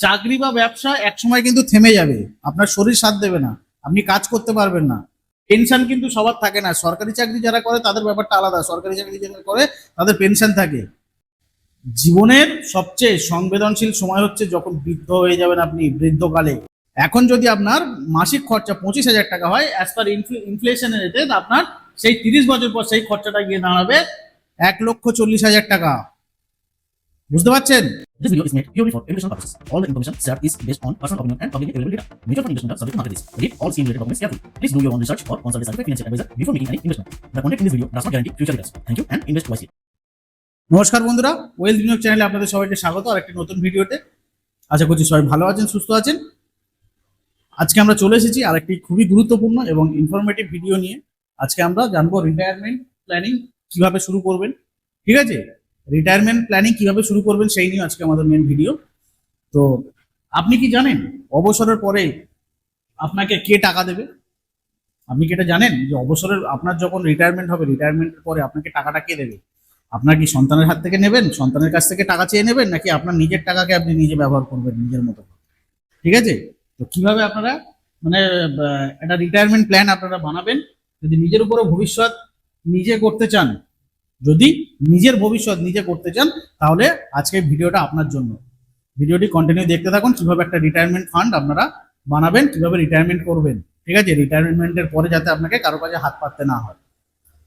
চাকরি বা ব্যবসা একসময় কিন্তু থেমে যাবে। আপনার শরীর সাথ দেবে না। আপনি কাজ করতে পারবেন না। পেনশন কিন্তু সবার থাকে না। সরকারি চাকরি যারা করে, তাদের ব্যাপারটা আলাদা। সরকারি চাকরি যারা করে, তাদের পেনশন থাকে। জীবনের সবচেয়ে সংবেদনশীল সময় হচ্ছে যখন বৃদ্ধ হয়ে যাবেন আপনি, বৃদ্ধকালে। এখন যদি আপনার মাসিক খরচা পঁচিশ হাজার টাকা হয় অ্যাজ পার ইনফ্লেশনের রেটে আপনার সেই তিরিশ বছর পর সেই খরচাটা গিয়ে দাঁড়াবে এক লক্ষ চল্লিশ হাজার টাকা। বুঝতে পারছেন This video is made purely for educational purposes. All the information shared is based on personal opinion and publicly available data. Mutual fund investment are subject to market risk. Read all scheme related documents carefully. Please do your own research or consult a certified financial advisor before making any investment. The content in this video does not guarantee future returns. Thank you and invest wisely. নমস্কার বন্ধুরা wealth বিনিয়োগ চ্যানেলে আপনাদের সবাইকে স্বাগত আর একটি নতুন ভিডিওতে আশা করছি সবাই ভালো আছেন সুস্থ আছেন আজকে আমরা চলে এসেছি আর একটি খুবই গুরুত্বপূর্ণ এবং ইনফরমেটিভ ভিডিও নিয়ে আজকে আমরা জানব রিটায়ারমেন্ট প্ল্যানিং কীভাবে শুরু করবেন ঠিক আছে রিটায়ারমেন্ট প্ল্যানিং কীভাবে শুরু করবেন সেই নিয়ে আজকে আমাদের মেন ভিডিও তো আপনি কি জানেন অবসরের পরে আপনাকে কে টাকা দেবে? আপনি কি এটা জানেন যে অবসরের আপনার যখন রিটায়ারমেন্ট হবে রিটায়ারমেন্টের পরে আপনাকে টাকাটা কে দেবে? আপনার কি সন্তানের হাত থেকে নেবেন? সন্তানের কাছ থেকে টাকা চেয়ে নেবেন? নাকি আপনার নিজের টাকাকে আপনি নিজে ব্যবহার করবেন নিজের মতো? ঠিক আছে? তো কীভাবে আপনারা মানে একটা রিটায়ারমেন্ট প্ল্যান আপনারা বানাবেন? যদি নিজের উপরে ভবিষ্যৎ নিজে করতে চান যদি নিজের ভবিষ্যৎ নিজে করতে চান, তাহলে আজকে ভিডিওটা আপনার জন্য। ভিডিওটি কন্টিনিউ দেখতে থাকুন, কীভাবে একটা রিটায়ারমেন্ট ফান্ড আপনারা বানাবেন, কীভাবে রিটায়ারমেন্ট করবেন, ঠিক আছে? রিটায়ারমেন্টের পরে যাতে আপনাকে কারও কাছে হাত পাততে না হয়।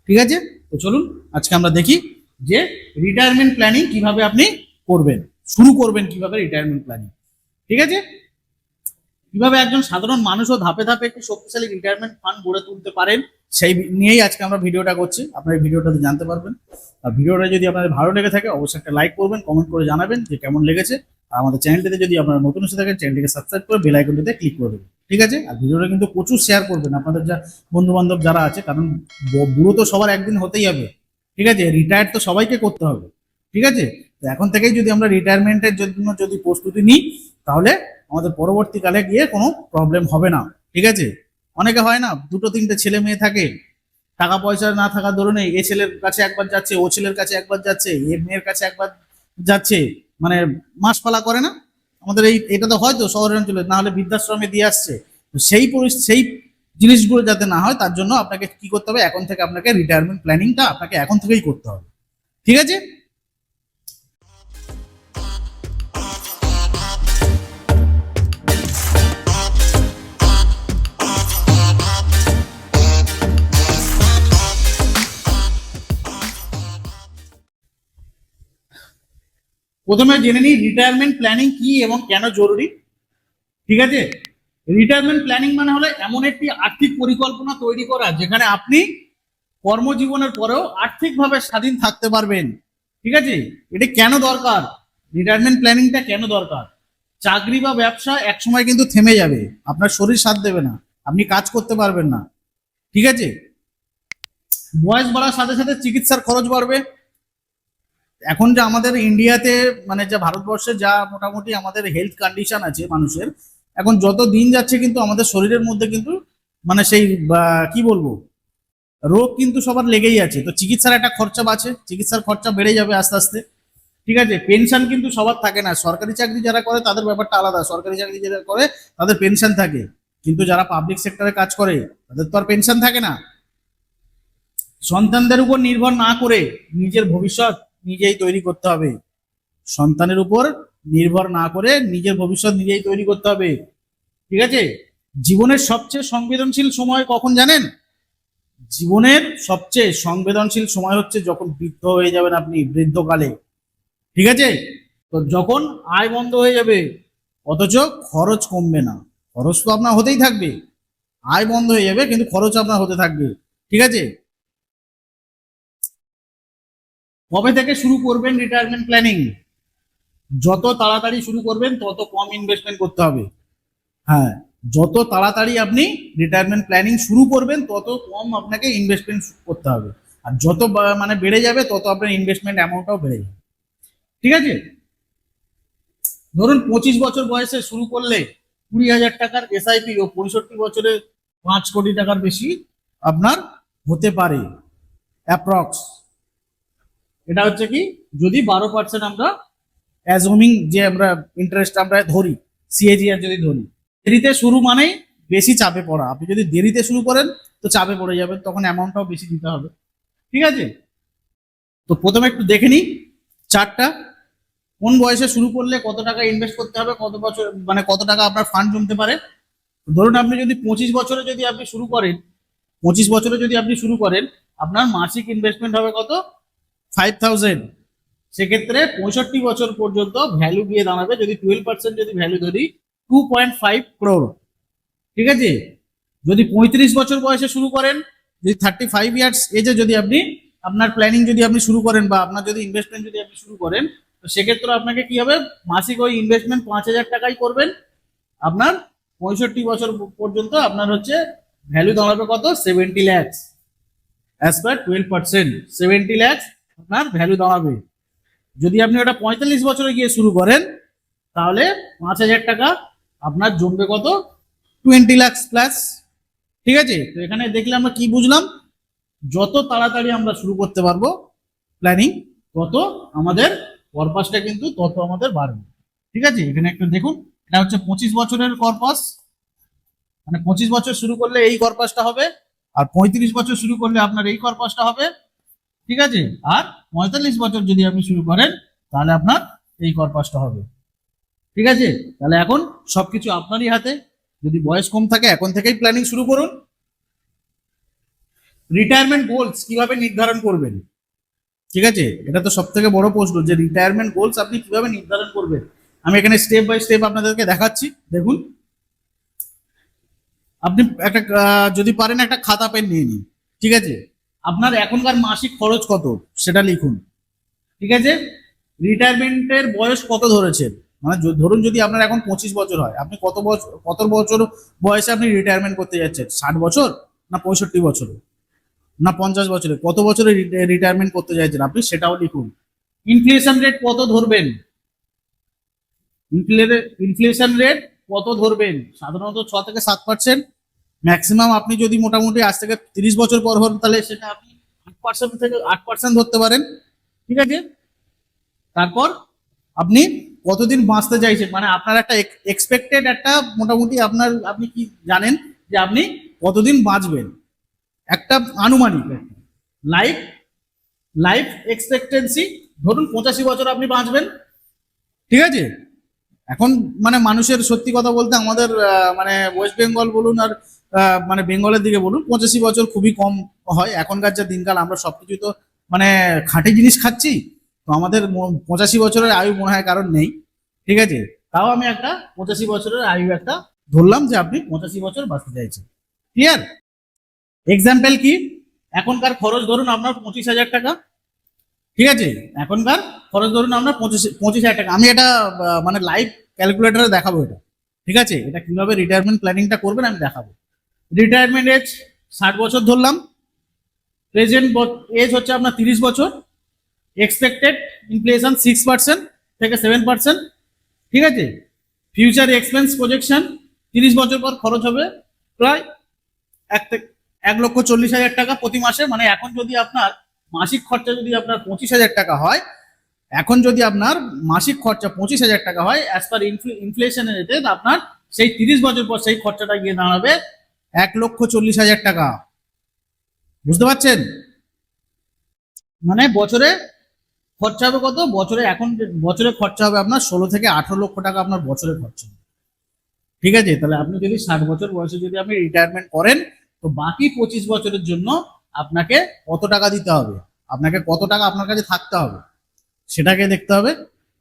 ঠিক আছে? তো চলুন, আজকে আমরা দেখি যে রিটায়ারমেন্ট প্ল্যানিং কীভাবে আপনি করবেন, শুরু করবেন কীভাবে রিটায়ারমেন্ট প্ল্যানিং ঠিক আছে? কীভাবে একজন সাধারণ মানুষও ধাপে ধাপে একটি শক্তিশালী রিটায়ারমেন্ট ফান্ড গড়ে তুলতে পারেন সেই নিয়েই আজকে আমরা ভিডিওটা করছি। আপনার ভিডিওটাতে জানতে পারবেন। আর ভিডিওটা যদি আপনাদের ভালো লেগে থাকে, অবশ্যই একটা লাইক করবেন কমেন্ট করে জানাবেন যে কেমন লেগেছে। আর আমাদের চ্যানেলটিতে যদি আপনারা নতুন এসে থাকেন চ্যানেলটিকে সাবস্ক্রাইব করে বেল আইকনটিতে ক্লিক করে দেবেন। ঠিক আছে? আর ভিডিওটা কিন্তু প্রচুর শেয়ার করবেন। আপনাদের যা বন্ধু বান্ধব যারা আছে, কারণ বুড়ো তো সবার একদিন হতেই হবে। ঠিক আছে? রিটায়ার তো সবাইকে করতে হবে। ঠিক আছে? তো এখন থেকেই যদি আমরা রিটায়ারমেন্টের জন্য যদি প্রস্তুতি নিই, তাহলে আমাদের পরবর্তীকালে গিয়ে কোনো প্রবলেম হবে না। ঠিক আছে? অনেকে হয় না, দুটো তিনটে ছেলে মেয়ে থাকে টাকা পয়সা না থাকার ধরুন এ ছেলের কাছে একবার যাচ্ছে, ও ছেলের কাছে একবার যাচ্ছে, এ মেয়ের কাছে একবার যাচ্ছে মানে মাস পালা করে না? আমাদের এই, এটা তো হয়তো শহরের অঞ্চলে না হলে বৃদ্ধাশ্রমে দিয়ে আসছে। সেই সেই জিনিসগুলো যাতে না হয়, তার জন্য আপনাকে কি করতে হবে? এখন থেকে আপনাকে রিটায়ারমেন্ট প্ল্যানিংটা আপনাকে এখন থেকেই করতে হবে। ঠিক আছে? প্রথমে জেনে নিই রিটায়ারমেন্ট প্ল্যানিং কি এবং কেন জরুরি? ঠিক আছে? রিটায়ারমেন্ট প্ল্যানিং মানে হলো এমন একটি আর্থিক পরিকল্পনা তৈরি করা যেখানে আপনি কর্মজীবনের পরেও আর্থিকভাবে স্বাধীন থাকতে পারবেন। ঠিক আছে? এটা কেন দরকার? রিটায়ারমেন্ট প্ল্যানিংটা কেন দরকার? চাকরি বা ব্যবসা একসময় কিন্তু থেমে যাবে। আপনার শরীর সাথ দেবে না। আপনি কাজ করতে পারবেন না। ঠিক আছে? বয়স বাড়ার সাথে সাথে চিকিৎসার খরচ বাড়বে। এখন যে আমাদের ইন্ডিয়াতে মানে যা ভারতবর্ষে যা মোটামুটি আমাদের হেলথ কন্ডিশন আছে মানুষের, এখন যত দিন যাচ্ছে কিন্তু আমাদের শরীরের মধ্যে কিন্তু মানে সেই কি বলব, রোগ কিন্তু সবার লেগেই আছে। তো চিকিৎসার একটা খরচা বাঁচে, চিকিৎসার খরচা বেড়ে যাবে আস্তে আস্তে। ঠিক আছে? পেনশন কিন্তু সবার থাকে না। সরকারি চাকরি যারা করে তাদের ব্যাপারটা আলাদা। সরকারি চাকরি যারা করে তাদের পেনশন থাকে। কিন্তু যারা পাবলিক সেক্টরে কাজ করে, তাদের তো আর পেনশন থাকে না। সন্তানদের উপর নির্ভর না করে নিজের ভবিষ্যৎ নিজেই তৈরি করতে হবে। সন্তানের উপর নির্ভর না করে নিজের ভবিষ্যৎ নিজেই তৈরি করতে হবে। ঠিক আছে? জীবনের সবচেয়ে সংবেদনশীল সময় কখন জানেন? জীবনের সবচেয়ে সংবেদনশীল সময় হচ্ছে যখন বৃদ্ধ হয়ে যাবেন আপনি, বৃদ্ধকালে। ঠিক আছে? তো যখন আয় বন্ধ হয়ে যাবে, অথচ খরচ কমবে না। খরচ তো আপনার হতেই থাকবে। আয় বন্ধ হয়ে যাবে, কিন্তু খরচ আপনার হতে থাকবে। ঠিক আছে? কবে থেকে শুরু করবেন রিটায়ারমেন্ট প্ল্যানিং যত তাড়াতাড়ি শুরু করবেন, তত কম ইনভেস্টমেন্ট করতে হবে। হ্যাঁ যত তাড়াতাড়ি আপনি রিটায়ারমেন্ট প্ল্যানিং শুরু করবেন, তত কম আপনাকে ইনভেস্টমেন্ট করতে হবে। আর যত মানে বেড়ে যাবে, তত আপনার ইনভেস্টমেন্ট অ্যামাউন্টটাও বেড়ে যাবে। ঠিক আছে? ধরুন পঁচিশ বছর বয়সে শুরু করলে কুড়ি হাজার টাকার এসআইপি ও পঁয়ষট্টি বছরে পাঁচ কোটি টাকার বেশি আপনার হতে পারে। অ্যাপ্রক্স এটা হচ্ছে কি, যদি বারো পার্সেন্ট আমরা অ্যাজমিং যে আমরা ইন্টারেস্ট আমরা ধরি সিএজিআর যদি ধরি, দেরিতে শুরু মানেই বেশি চাপে পড়া। আপনি যদি দেরিতে শুরু করেন, তো চাপে পড়ে যাবেন, তখন অ্যামাউন্টটাও বেশি দিতে হবে। ঠিক আছে? তো প্রথমে একটু দেখে নিই চারটা। কোন বয়সে শুরু করলে কত টাকা ইনভেস্ট করতে হবে, কত বছর মানে কত টাকা আপনার ফান্ড জমতে পারে? ধরুন আপনি যদি পঁচিশ বছরে যদি আপনি শুরু করেন, পঁচিশ বছরে যদি আপনি শুরু করেন, আপনার মাসিক ইনভেস্টমেন্ট হবে কত? ফাইভ থাউজেন্ড সেক্ষেত্রে পঁয়ষট্টি বছর পর্যন্ত ভ্যালু গিয়ে দাঁড়াবে যদি টুয়েলভ পার্সেন্ট যদি ভ্যালু ধরি টু পয়েন্ট ফাইভ ক্রোর ঠিক আছে? যদি পঁয়ত্রিশ বছর বয়সে শুরু করেন, যদি থার্টি ফাইভ ইয়ার্স এজে যদি আপনি আপনার প্ল্যানিং যদি আপনি শুরু করেন বা আপনার যদি ইনভেস্টমেন্ট যদি আপনি শুরু করেন, তো সেক্ষেত্রে আপনাকে কি হবে? মাসিক ওই ইনভেস্টমেন্ট পাঁচ হাজার টাকাই করবেন। আপনার পঁয়ষট্টি বছর পর্যন্ত আপনার হচ্ছে ভ্যালু দাঁড়াবে কত? Seventy lakhs as per twelve percent seventy lakhs আপনার ভ্যালু দাঁড়াবে। যদি আপনি ওটা পঁয়তাল্লিশ বছরে গিয়ে শুরু করেন, তাহলে পাঁচ হাজার টাকা আপনার জমবে কত? টোয়েন্টি লাক্স প্লাস ঠিক আছে? তো এখানে দেখলে আমরা কি বুঝলাম? যত তাড়াতাড়ি আমরা শুরু করতে পারব প্ল্যানিং তত আমাদের কর্পাসটা কিন্তু তত আমাদের বাড়বে। ঠিক আছে? এখানে একটু দেখুন, এটা হচ্ছে পঁচিশ বছরের কর্পাস মানে পঁচিশ বছর শুরু করলে এই কর্পাসটা হবে, আর পঁয়ত্রিশ বছর শুরু করলে আপনার এই কর্পাসটা হবে। ঠিক আছে? আর পঁয়তাল্লিশ বছর যদি আপনি শুরু করেন, তাহলে আপনার এই কর্পাসটা হবে। ঠিক আছে? তাহলে এখন সবকিছু আপনারই হাতে। যদি বয়স কম থাকে, এখন থেকেই প্ল্যানিং শুরু করুন। রিটায়ারমেন্ট গোলস কীভাবে নির্ধারণ করবেন? ঠিক আছে? এটা তো সব থেকে বড় প্রশ্ন যে রিটায়ারমেন্ট গোলস আপনি কীভাবে নির্ধারণ করবেন? আমি এখানে স্টেপ বাই স্টেপ আপনাদেরকে দেখাচ্ছি। দেখুন। আপনি একটা যদি পারেন একটা খাতা পেন নিয়ে নিন। ঠিক আছে? আপনার এখনকার মাসিক খরচ কত? সেটা লিখুন। ঠিক আছে? রিটায়ারমেন্টের বয়স কত ধরেছেন? মানে ধরুন যদি আপনার এখন পঁচিশ বছর হয়, আপনি কত বছর কত বছর বয়সে আপনি রিটায়ারমেন্ট করতে যাচ্ছেন? ষাট বছর না পঁয়ষট্টি বছরে? না পঞ্চাশ বছরে? কত বছরে রিটায়ারমেন্ট করতে চাইছেন আপনি? সেটাও লিখুন। ইনফ্লেশন রেট কত ধরবেন? ইনফ্লেশন রেট কত ধরবেন? সাধারণত ছ থেকে সাত পার্সেন্ট ম্যাক্সিমাম আপনি যদি মোটামুটি আজ থেকে তিরিশ বছর পর হন, তাহলে সেটা আপনি আট পার্সেন্ট থেকে আট পার্সেন্ট ধরতে পারেন। ঠিক আছে? তারপর আপনি কতদিন বাঁচতে চাইছেন? মানে আপনার একটা এক্সপেক্টেড একটা মোটামুটি আপনার, আপনি কি জানেন যে আপনি কতদিন বাঁচবেন? একটা আনুমানিক। লাইফ লাইফ এক্সপেক্টেন্সি ধরুন পঁচাশি বছর আপনি বাঁচবেন। ঠিক আছে? এখন মানে মানুষের সত্যি কথা বলতে আমাদের মানে ওয়েস্ট বেঙ্গল বলুন আর মানে বেঙ্গলের দিকে বলুন, পঁচাশি বছর খুবই কম হয়। এখনকার যা দিনকাল, আমরা সবকিছু তো মানে খাঁটি জিনিস খাচ্ছি। তো আমাদের পঁচাশি বছরের আয়ু মনে হয় কারণ নেই। ঠিক আছে? তাও আমি একটা পঁচাশি বছরের আয়ু একটা ধরলাম যে আপনি পঁচাশি বছর বাঁচতে চাইছেন। ক্লিয়ার এক্সাম্পল কি? এখনকার খরচ ধরুন আপনার পঁচিশ হাজার টাকা। ঠিক আছে? এখনকার খরচ ধরুন আপনার পঁচিশ পঁচিশ হাজার টাকা। আমি এটা মানে লাইভ ক্যালকুলেটারে দেখাবো এটা। ঠিক আছে? এটা কীভাবে রিটায়ারমেন্ট প্ল্যানিংটা করবেন আমি দেখাবো। রিটায়ারমেন্ট এজ ষাট বছর ধরলাম। প্রেজেন্ট এজ হচ্ছে আপনার তিরিশ বছর। এক্সপেক্টেড ইনফ্লেশন সিক্স পার্সেন্ট থেকে সেভেন পার্সেন্ট ঠিক আছে? ফিউচার এক্সপেন্স প্রজেকশন তিরিশ বছর পর খরচ হবে প্রায় এক এক লক্ষ চল্লিশ হাজার টাকা প্রতি মাসে। মানে এখন যদি আপনার মাসিক খরচা যদি আপনার পঁচিশ হাজার টাকা হয়, এখন যদি আপনার মাসিক খরচা পঁচিশ হাজার টাকা হয় অ্যাজ পার ইনফ্লেশনের রেটে আপনার সেই তিরিশ বছর পর সেই খরচাটা গিয়ে দাঁড়াবে এক লক্ষ চল্লিশ হাজার টাকা। বুঝতে পারছেন? মানে বছরে খরচা হবে কত? বছরে এখন বছরে খরচা হবে আপনার ষোলো থেকে আঠারো লক্ষ টাকা আপনার বছরে খরচা। হবে। ঠিক আছে? তাহলে আপনি যদি ষাট বছর বয়সে যদি আপনি রিটায়ারমেন্ট করেন, তো বাকি পঁচিশ বছরের জন্য আপনাকে কত টাকা দিতে হবে? আপনাকে কত টাকা আপনার কাছে থাকতে হবে? সেটাকে দেখতে হবে।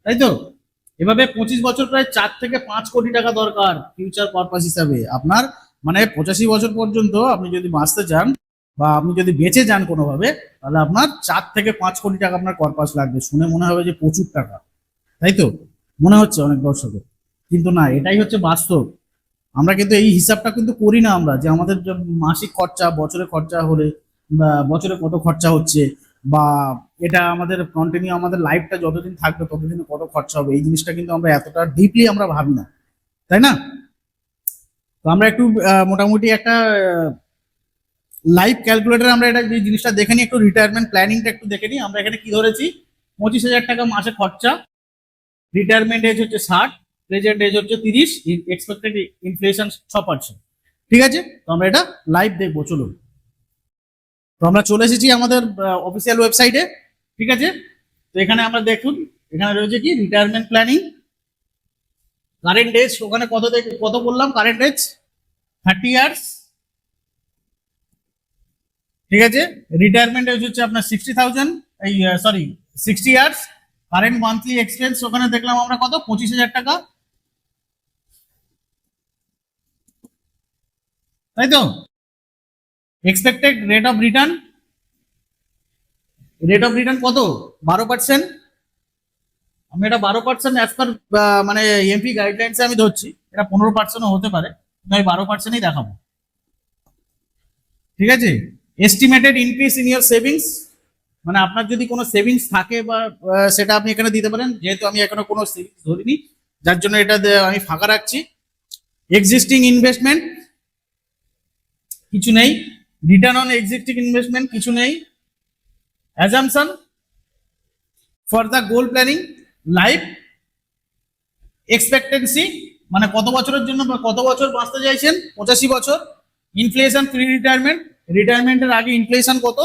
তাই তো? এভাবে পঁচিশ বছর প্রায় চার থেকে পাঁচ কোটি টাকা দরকার ফিউচার পারপাস হিসাবে। আপনার মানে পঁচাশি বছর পর্যন্ত আপনি যদি বাঁচতে চান বা আপনি যদি বেঁচে যান কোনোভাবে, তাহলে আপনার চার থেকে পাঁচ কোটি টাকা আপনার কর্পাস লাগবে। শুনে মনে হবে যে প্রচুর টাকা। তাই তো? মনে হচ্ছে অনেক দর্শকের কিন্তু না, এটাই হচ্ছে বাস্তব। আমরা কিন্তু এই হিসাবটা কিন্তু করি না আমরা, যে আমাদের মাসিক খরচা, বছরে খরচা হলে বা বছরে কত খরচা হচ্ছে বা এটা আমাদের কন্টিনিউ আমাদের লাইফটা যতদিন থাকবে ততদিন কত খরচা হবে, এই জিনিসটা কিন্তু আমরা এতটা ডিপলি আমরা ভাবি না। তাই না? তো আমরা একটু মোটামুটি একটা লাইভ ক্যালকুলেটর আমরা এটা যে জিনিসটা দেখে নিই, একটু রিটায়ারমেন্ট প্ল্যানিংটা একটু দেখে নিই। আমরা এখানে কি ধরেছি? পঁচিশ হাজার টাকা মাসে খরচা। রিটায়ারমেন্ট এজ হচ্ছে ষাট প্রেজেন্ট এজ হচ্ছে তিরিশ এক্সপেক্টেড ইনফ্লেশন ছ পার্সেন্ট ঠিক আছে? তো আমরা এটা লাইভ দেখব, চলুন। তো আমরা চলে এসেছি আমাদের অফিসিয়াল ওয়েবসাইটে ঠিক আছে? তো এখানে আমরা দেখুন, এখানে রয়েছে কি? রিটায়ারমেন্ট প্ল্যানিং কারেন্ট এজ ওখানে কত থেকে, কত বললাম? কারেন্ট এজ থার্টি ইয়ার্স ঠিক আছে? রিটায়ারমেন্ট এজ হচ্ছে আপনার সিক্সটি থাউজেন্ড এই sorry sixty years current monthly expense ওখানে দেখলাম আমরা কত? পঁচিশ হাজার টাকা। তাই তো? Expected rate of return rate of return কত? বারো পার্সেন্ট আমি এটা বারো পার্সেন্ট অ্যাজ পার মানে এমপি গাইডলাইন্সে আমি ধরছি। এটা পনেরো পার্সেন্টও হতে পারে। কিন্তু আমি বারো পার্সেন্টই দেখাবো। ঠিক আছে? Estimated increase in year savings মানে আপনার যদি কোনো সেভিংস থাকে বা সেটা আপনি এখানে দিতে পারেন। যেহেতু আমি এখনও কোনো সেভিংস ধরিনি, যার জন্য এটা আমি ফাঁকা রাখছি। এক্সিস্টিং ইনভেস্টমেন্ট কিছু নেই। রিটার্ন অন এক্সিস্টিং ইনভেস্টমেন্ট কিছু নেই। Assumption for the goal planning life expectancy মানে কত বছরের জন্য কত বছর বাঁচতে চাইছেন? পঁচাশি বছর। ইনফ্লেশন প্রি রিটায়ারমেন্ট রিটায়ারমেন্টের আগে ইনফ্লেশন কত?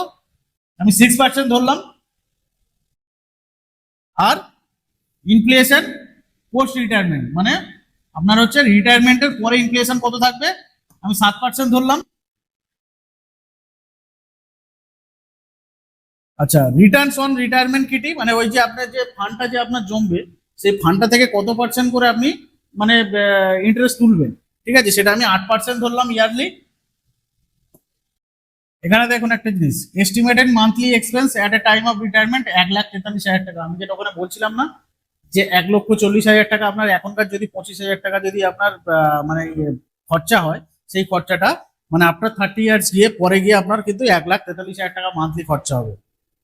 আমি সিক্স পার্সেন্ট ধরলাম। আর ইনফ্লেশন পোস্ট রিটায়ারমেন্ট মানে আপনার হচ্ছে রিটায়ারমেন্টের পরে ইনফ্লেশন কত থাকবে? আমি সাত পার্সেন্ট ধরলাম। আচ্ছা রিটার্নস অন রিটায়ারমেন্ট কিটি মানে ওই যে আপনার যে ফান্ডটা যে আপনার জমবে, সেই ফান্ডটা থেকে কত পার্সেন্ট করে আপনি মানে ইন্টারেস্ট তুলবেন? ঠিক আছে, সেটা আমি আট পার্সেন্ট ধরলাম ইয়ারলি এখানে দেখুন একটা জিনিস estimated monthly expense at a time of retirement এক লাখ তেতাল্লিশ হাজার টাকা। আমি যেটা ওখানে বলছিলাম না, যে এক লক্ষ চল্লিশ হাজার টাকা আপনার এখনকার যদি পঁচিশ হাজার টাকা যদি আপনার মানে খরচা হয়, সেই খরচাটা মানে আপনার থার্টি ইয়ার্স গিয়ে, পরে গিয়ে আপনার কিন্তু এক লাখ তেতাল্লিশ হাজার টাকা মান্থলি খরচা হবে।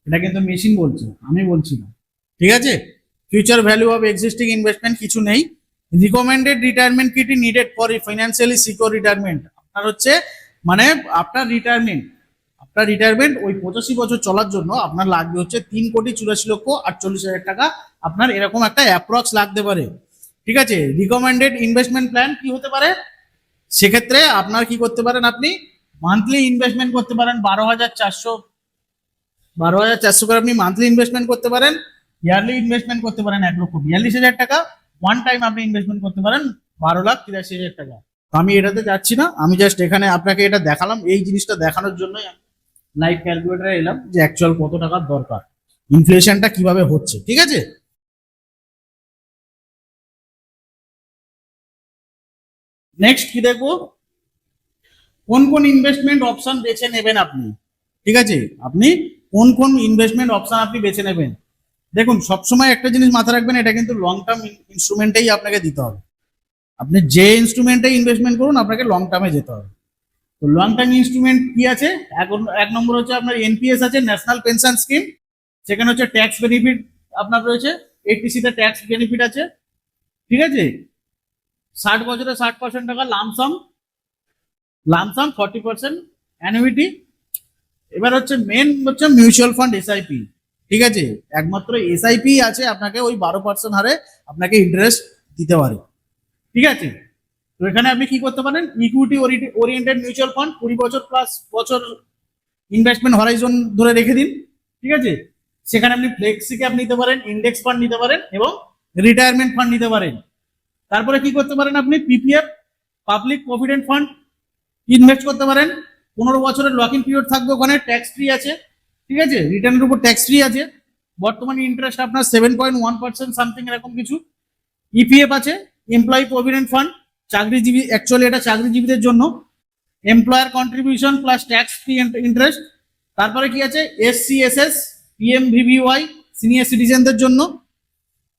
এটা কিন্তু মেশিন বলছে, আমি বলছি না। ঠিক আছে? Future value of existing investment কিছু নেই। Recommended retirement kitty needed for financially secure retirement আপনার হচ্ছে মানে আপনার রিটায়ারমেন্ট আপনার রিটায়ারমেন্ট ওই পঁচাশি বছর চলার জন্য আপনার লাগবে হচ্ছে তিন কোটি চুরাশি লক্ষ আটচল্লিশ হাজার টাকা। আপনার এরকম একটা অ্যাপ্রক্স লাগতে পারে। ঠিক আছে? রিকমেন্ডেড ইনভেস্টমেন্ট প্ল্যান কি হতে পারে? সেক্ষেত্রে আপনার কি করতে পারেন আপনি? মান্থলি ইনভেস্টমেন্ট করতে পারেন বারো হাজার চারশো বারো হাজার চারশো করে আপনি মান্থলি ইনভেস্টমেন্ট করতে পারেন ইয়ারলি ইনভেস্টমেন্ট করতে পারেন এক লক্ষ বিয়াল্লিশ হাজার টাকা। ওয়ান টাইম আপনি ইনভেস্টমেন্ট করতে পারেন বারো লাখ তিরাশি হাজার টাকা। আমি এটাতে যাচ্ছি না, আমি জাস্ট এখানে আপনাকে এটা দেখালাম, এই জিনিসটা দেখানোর জন্যই লাইভ ক্যালকুলেটারে এলাম যে অ্যাকচুয়াল কত টাকার দরকার ইনফ্লেশনটা কীভাবে হচ্ছে, ঠিক আছে? নেক্সট কি দেখব? কোন কোন ইনভেস্টমেন্ট অপশন বেছে নেবেন আপনি, ঠিক আছে? আপনি কোন কোন ইনভেস্টমেন্ট অপশন আপনি বেছে নেবেন? দেখুন, সবসময় একটা জিনিস মাথায় রাখবেন, এটা কিন্তু লং টার্ম ইনস্ট্রুমেন্টেই আপনাকে দিতে হবে। আপনি যে ইনস্ট্রুমেন্টে ইনভেস্টমেন্ট করুন, আপনাকে লং টার্মে যেতে হবে। তো লং টার্ম ইনস্ট্রুমেন্ট কি আছে? এক নম্বর হচ্ছে আপনার এনপিএস আছে ন্যাশনাল পেনশন স্কিম সেখানে হচ্ছে ট্যাক্স বেনিফিট আপনার রয়েছে এইটিসিতে ট্যাক্স বেনিফিট আছে। ঠিক আছে? ষাট বছরে ষাট পার্সেন্ট টাকা lump sum lump sum forty percent annuity এবার হচ্ছে মেন হচ্ছে মিউচুয়াল ফান্ড এসআইপি ঠিক আছে? একমাত্র এসআইপি আছে, আপনাকে ওই বারো পার্সেন্ট হারে আপনাকে ইন্টারেস্ট দিতে পারে। ঠিক আছে? তো এখানে আপনি কি করতে পারেন? ইকুইটি ওরিয়েন্টেড মিউচুয়াল ফান্ড কুড়ি বছর প্লাস বছর ইনভেস্টমেন্ট হরাইজন ধরে রেখে দিন। ঠিক আছে? সেখানে আপনি ফ্লেক্সি ক্যাপ নিতে পারেন ইন্ডেক্স ফান্ড নিতে পারেন এবং রিটায়ারমেন্ট ফান্ড নিতে পারেন। তারপরে কি করতে পারেন আপনি? PPF public provident fund invest করতে পারেন। পনেরো বছরের লক ইন পিরিয়ড থাকবে ওখানে ট্যাক্স ফ্রি আছে, ঠিক আছে? রিটার্নের উপর ট্যাক্স ফ্রি আছে। বর্তমানে ইন্টারেস্ট আপনার seven point one percent something এরকম কিছু। ইপিএফ আছে এমপ্লয়ি প্রভিডেন্ট ফান্ড চাকরিজীবী অ্যাকচুয়ালি এটা চাকরিজীবীদের জন্য। Employer contribution plus tax free interest তারপরে কি আছে? এসসিএসএস পিএম ভিভিওয়াই সিনিয়র সিটিজেনদের জন্য।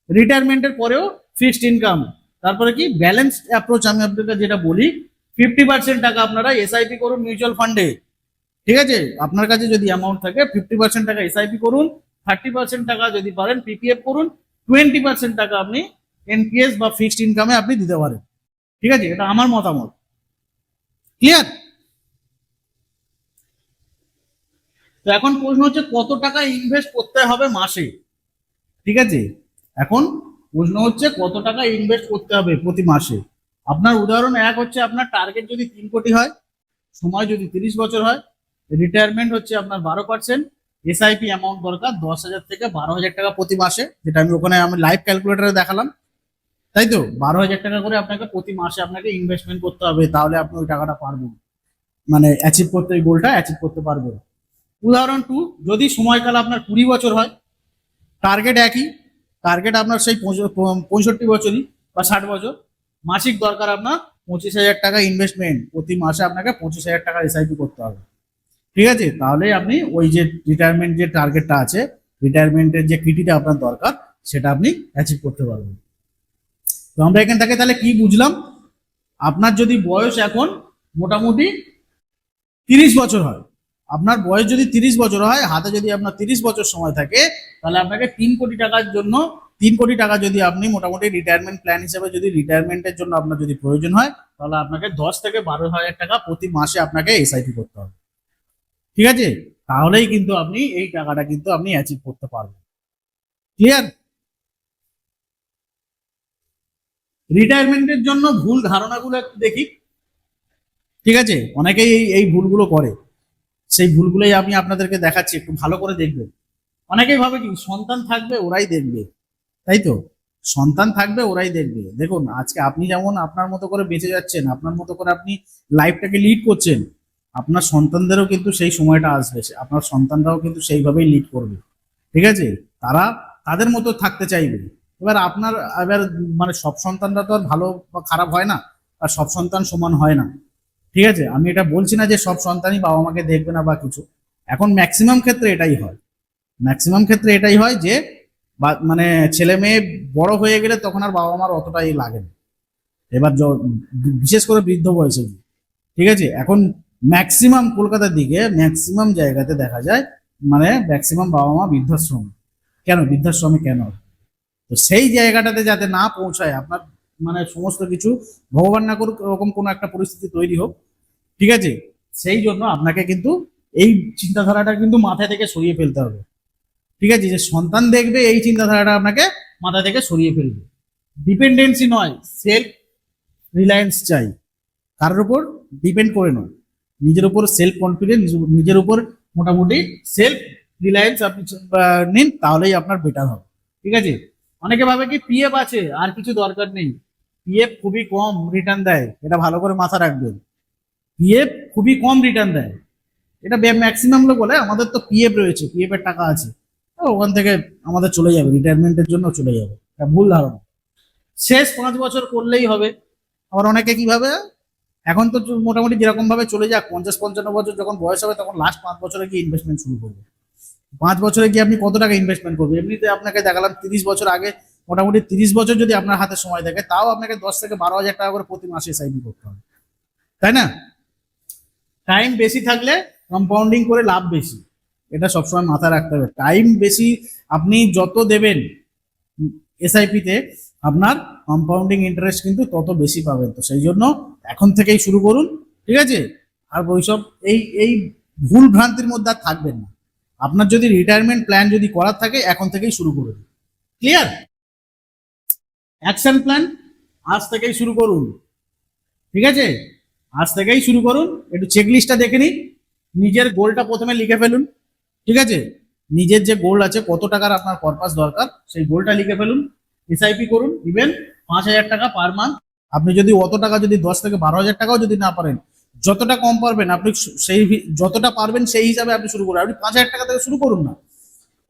রিটায়ারমেন্টের পরেও ফিক্সড ইনকাম তারপরে কি? ব্যালেন্সড অ্যাপ্রোচ আমি আপনাদের যেটা বলি ফিফটি পার্সেন্ট টাকা আপনারা এসআইপি করুন মিউচুয়াল ফান্ডে ঠিক আছে? আপনার কাছে যদি অ্যামাউন্ট থাকে ফিফটি পার্সেন্ট টাকা এসআইপি করুন থার্টি পার্সেন্ট টাকা যদি পারেন পিপিএফ করুন টোয়েন্টি পার্সেন্ট টাকা আপনি এনপিএস বা ফিক্সড ইনকামে আপনি দিতে পারেন। ঠিক আছে? এটা আমার মতামত। ক্লিয়ার তো এখন প্রশ্ন হচ্ছে, কত টাকা ইনভেস্ট করতে হবে মাসে? ঠিক আছে? এখন প্রশ্ন হচ্ছে, কত টাকা ইনভেস্ট করতে হবে প্রতি মাসে? আপনার উদাহরণ এক হচ্ছে আপনার টার্গেট যদি তিন কোটি হয়, সময় যদি তিরিশ বছর হয় রিটায়ারমেন্ট হচ্ছে আপনার বারো পার্সেন্ট এসআইপি অ্যামাউন্ট দরকার দশ হাজার থেকে বারো হাজার টাকা প্রতি মাসে, যেটা আমি ওখানে আমি লাইভ ক্যালকুলেটারে দেখালাম। তাই তো? বারো হাজার টাকা করে আপনাকে প্রতি মাসে আপনাকে ইনভেস্টমেন্ট করতে হবে, তাহলে আপনি ওই টাকাটা পারবেন। মানে অ্যাচিভ করতে ওই গোলটা অ্যাচিভ করতে পারবেন। উদাহরণ টু যদি সময়কাল আপনার কুড়ি বছর হয় টার্গেট একই টার্গেট আপনার সেই পঁয়ষট্টি বছরই বা ষাট বছর। মাসিক দরকার আপনার পঁচিশ হাজার টাকা ইনভেস্টমেন্ট প্রতি মাসে আপনাকে পঁচিশ হাজার টাকা এসআইপি করতে হবে। ঠিক আছে? তাহলে আপনি ওই যে রিটায়ারমেন্ট যে টার্গেটটা আছে রিটায়ারমেন্টের যে কিটিটা আপনার দরকার, সেটা আপনি অ্যাচিভ করতে পারবেন। তো আমরা এখান থেকে তাহলে কি বুঝলাম? আপনার যদি বয়স এখন মোটামুটি তিরিশ বছর হয়, আপনার বয়স যদি তিরিশ বছর হয়, হাতে যদি আপনার তিরিশ বছর সময় থাকে, তাহলে আপনাকে তিন কোটি টাকার জন্য তিন কোটি টাকা যদি আপনি মোটামুটি রিটায়ারমেন্ট প্ল্যান হিসেবে যদি রিটায়ারমেন্টের জন্য আপনার যদি প্রয়োজন হয়, তাহলে আপনাকে দশ থেকে বারো হাজার টাকা প্রতি মাসে আপনাকে এসআইপি করতে হবে। ঠিক আছে? তাহলেই কিন্তু আপনি এই টাকাটা কিন্তু আপনি অ্যাচিভ করতে পারবেন। ক্লিয়ার রিটায়ারমেন্টের জন্য ভুল ধারণাগুলো একটু দেখি। ঠিক আছে? অনেকেই এই এই ভুলগুলো করে। সেই ভুলগুলোই আমি আপনাদেরকে দেখাচ্ছি, একটু ভালো করে দেখবেন। অনেকেই ভাবে কি, সন্তান থাকবে ওরাই দেখবে। তাই তো? সন্তান থাকবে, ওরাই দেখবে। দেখুন, আজকে আপনি যেমন আপনার মতো করে বেঁচে যাচ্ছেন, আপনার মতো করে আপনি লাইফটাকে লিড করছেন, আপনার সন্তানদেরও কিন্তু সেই সময়টা আসবে আপনার সন্তানরাও কিন্তু সেইভাবেই লিড করবে। ঠিক আছে? তারা তাদের মতো থাকতে চাইবে। এবার আপনার, এবার মানে সব সন্তানরা তো আর ভালো বা খারাপ হয় না, আর সব সন্তান সমান হয় না। ঠিক আছে? আমি এটা বলছি না যে সব সন্তানই বাবা মাকে দেখবে না বা কিছু। এখন ম্যাক্সিমাম ক্ষেত্রে এটাই হয়। ম্যাক্সিমাম ক্ষেত্রে এটাই হয় যে বা- মানে ছেলে মেয়ে বড় হয়ে গেলে তখন আর বাবা মার অতটাই লাগে না। এবার বিশেষ করে বৃদ্ধ বয়সে। ঠিক আছে? এখন ম্যাক্সিমাম কলকাতার দিকে ম্যাক্সিমাম জায়গাতে দেখা যায় মানে ম্যাক্সিমাম বাবা মা বৃদ্ধাশ্রম। কেন? বৃদ্ধাশ্রমে কেন? তো সেই জায়গাটাতে যাতে না পৌঁছায়, আপনার মানে সমস্ত কিছু ভগবান না করুক, ওরকম কোনো একটা পরিস্থিতি তৈরি হোক। ঠিক আছে? সেই জন্য আপনাকে কিন্তু এই চিন্তাধারাটা কিন্তু মাথা থেকে সরিয়ে ফেলতে হবে। ঠিক আছে? যে সন্তান দেখবে, এই চিন্তাধারাটা আপনাকে মাথা থেকে সরিয়ে ফেলবে। ডিপেন্ডেন্সি নয় সেলফ রিলায়েন্স চাই। কারোর উপর ডিপেন্ড করে নয়। নিজের উপর সেলফ কনফিডেন্স নিজের উপর মোটামুটি সেলফ রিলায়েন্স আপনি নিন, তাহলেই আপনার বেটার হবে। ঠিক আছে? অনেকে ভাবে কি পিএফ আছে, আর কিছু দরকার নেই। পিএফ খুবই কম রিটার্ন দেয়, এটা ভালো করে মাথা রাখবেন। পিএফ খুবই কম রিটার্ন দেয়। এটা ম্যাক্সিমাম লোক বলে, আমাদের তো পিএফ রয়েছে পিএফ এর টাকা আছে। ওখান থেকে আমাদের চলে যাবে রিটায়ারমেন্টের জন্য চলে যাবে। এটা ভুল ধারণা। শেষ পাঁচ বছর করলেই হবে। আবার অনেকে কীভাবে, এখন তো মোটামুটি যেরকম ভাবে চলে যাক পঞ্চাশ পঞ্চান্ন বছর যখন বয়স হবে, তখন লাস্ট পাঁচ বছরে গিয়ে ইনভেস্টমেন্ট শুরু করবে। পাঁচ বছরে গিয়ে আপনি কত টাকা ইনভেস্টমেন্ট করবেন? এমনিতে আপনাকে দেখালাম তিরিশ বছর আগে, মোটামুটি তিরিশ বছর যদি আপনার হাতে সময় থাকে, তাও আপনাকে দশ থেকে বারো হাজার টাকা করে প্রতি মাসে এসআইপি করতে হবে। তাই না? টাইম বেশি থাকলে কম্পাউন্ডিং করে লাভ বেশি। এটা সবসময় মাথায় রাখতে হবে। টাইম বেশি আপনি যত দেবেন এসআইপিতে আপনার কম্পাউন্ডিং ইন্টারেস্ট কিন্তু তত বেশি পাবেন। তো সেই জন্য এখন থেকেই শুরু করুন, ঠিক আছে? আর ওইসব এই এই ভুল ভ্রান্তির মধ্যে আর থাকবেন না। আপনার যদি রিটায়ারমেন্ট প্ল্যান যদি করার থাকে, এখন থেকেই শুরু করুন। ক্লিয়ার অ্যাকশন প্ল্যান আজ থেকেই শুরু করুন। ঠিক আছে? আজ থেকেই শুরু করুন। একটু চেক লিস্টটা দেখে নিন। নিজের গোলটা প্রথমে লিখে ফেলুন। ঠিক আছে? নিজের যে গোল আছে, কত টাকার আপনার পারপাস দরকার, সেই গোলটা লিখে ফেলুন এসআইপি করুন ইভেন পাঁচ হাজার টাকা পার মান্থ আপনি যদি অত টাকা, যদি দশ থেকে বারো হাজার টাকাও যদি না পারেন, যতটা কম পারবেন, আপনি সেই যতটা পারবেন, সেই হিসাবে আপনি শুরু করুন। আপনি পাঁচ হাজার টাকা থেকে শুরু করুন না।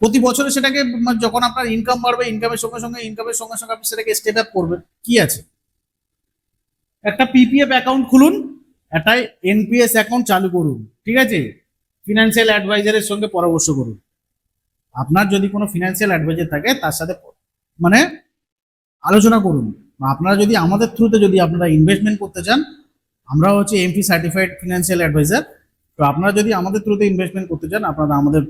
প্রতি বছরে সেটাকে যখন আপনার ইনকাম বাড়বে ইনকামের সঙ্গে সঙ্গে ইনকামের সঙ্গে সঙ্গে আপনি সেটাকে স্টেপ আপ করবেন। কি আছে? একটা পিপিএফ অ্যাকাউন্ট খুলুন, একটা এনপিএস অ্যাকাউন্ট চালু করুন। ঠিক আছে? ফিনান্সিয়াল অ্যাডভাইজারের সঙ্গে পরামর্শ করুন। আপনার যদি কোনো ফিনান্সিয়াল অ্যাডভাইজার থাকে, তার সাথে মানে আলোচনা করুন। বা আপনারা যদি আমাদের থ্রুতে যদি আপনারা ইনভেস্টমেন্ট করতে চান আমরা হচ্ছে এমপি সার্টিফাইড ফিনান্সিয়াল অ্যাডভাইজার তো আপনারা যদি আমাদের থ্রুতে ইনভেস্টমেন্ট করতে চান, আপনারা আমাদের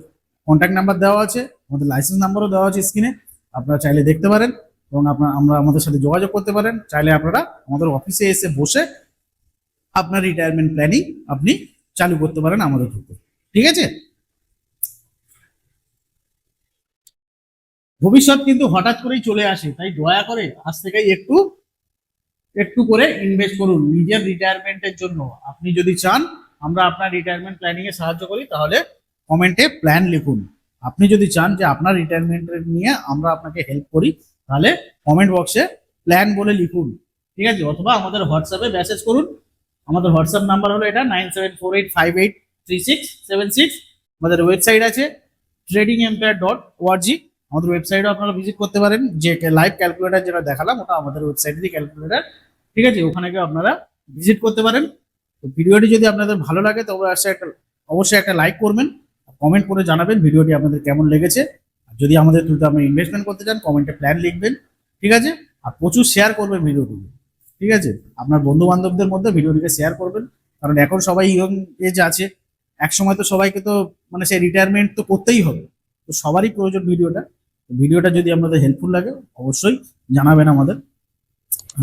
কন্ট্যাক্ট নাম্বার দেওয়া আছে, আমাদের লাইসেন্স নাম্বারও দেওয়া আছে স্ক্রিনে আপনারা চাইলে দেখতে পারেন এবং আপনার, আমরা আমাদের সাথে যোগাযোগ করতে পারেন। চাইলে আপনারা আমাদের অফিসে এসে বসে আপনার রিটায়ারমেন্ট প্ল্যানিং আপনি চালু করতে পারেন আমাদের থ্রুতে ঠিক আছে? ভবিষ্যৎ কিন্তু হঠাৎ করেই চলে আসে, তাই দয়া করে আজ থেকেই একটু একটু করে ইনভেস্ট করুন নিজের রিটায়ারমেন্টের জন্য। আপনি যদি চান, আমরা আপনার রিটায়ারমেন্ট প্ল্যানিং এ সাহায্য করি, তাহলে কমেন্টে প্ল্যান লিখুন। আপনি যদি চান যে আপনার রিটায়ারমেন্ট নিয়ে আমরা আপনাকে হেল্প করি, তাহলে কমেন্ট বক্সে প্ল্যান বলে লিখুন। ঠিক আছে? অথবা আমাদের হোয়াটসঅ্যাপে মেসেজ করুন। আমাদের হোয়াটসঅ্যাপ নাম্বার হলো এটা nine seven four eight five eight three six seven six আমাদের ওয়েবসাইট আছে ট্রেডিং এম্পায়ার ডট ওআরজি আমাদের ওয়েবসাইটও আপনারা ভিজিট করতে পারেন, যে লাইভ ক্যালকুলেটার যেটা দেখালাম, ওটা আমাদের ওয়েবসাইটেরই ক্যালকুলেটার ঠিক আছে, ওখানে গিয়ে আপনারা ভিজিট করতে পারেন। তো ভিডিওটি যদি আপনাদের ভালো লাগে, তবে অবশ্যই একটা অবশ্যই একটা লাইক করবেন কমেন্ট করে জানাবেন ভিডিওটি আপনাদের কেমন লেগেছে। আর যদি আমাদের থ্রুতে আপনি ইনভেস্টমেন্ট করতে চান কমেন্টে প্ল্যান লিখবেন, ঠিক আছে? আর প্রচুর শেয়ার করবেন ভিডিওটি ঠিক আছে? আপনার বন্ধু বান্ধবদের মধ্যে ভিডিওটিকে শেয়ার করবেন, কারণ এখন সবাই ইয়ং এজ আছে এক সময় তো সবাইকে তো মানে সেই রিটায়ারমেন্ট তো করতেই হবে। তো সবারই প্রয়োজন ভিডিওটা। ভিডিওটা যদি আপনাদের হেল্পফুল লাগে, অবশ্যই জানাবেন আমাদের।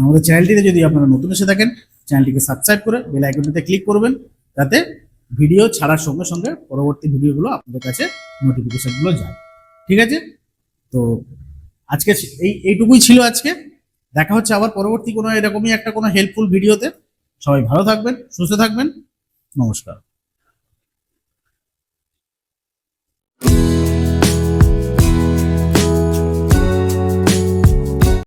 আমাদের চ্যানেলটিতে যদি আপনারা নতুন এসে থাকেন চ্যানেলটিকে সাবস্ক্রাইব করে বেল আইকনটিতে ক্লিক করবেন, যাতে ভিডিও ছাড়ার সঙ্গে সঙ্গে পরবর্তী ভিডিওগুলো আপনাদের কাছে নোটিফিকেশনগুলো যায়। ঠিক আছে? তো আজকে এই, এইটুকুই ছিল আজকে। দেখা হচ্ছে আবার পরবর্তী কোনো এরকমই একটা কোনো হেল্পফুল ভিডিওতে সবাই ভালো থাকবেন, সুস্থ থাকবেন। নমস্কার।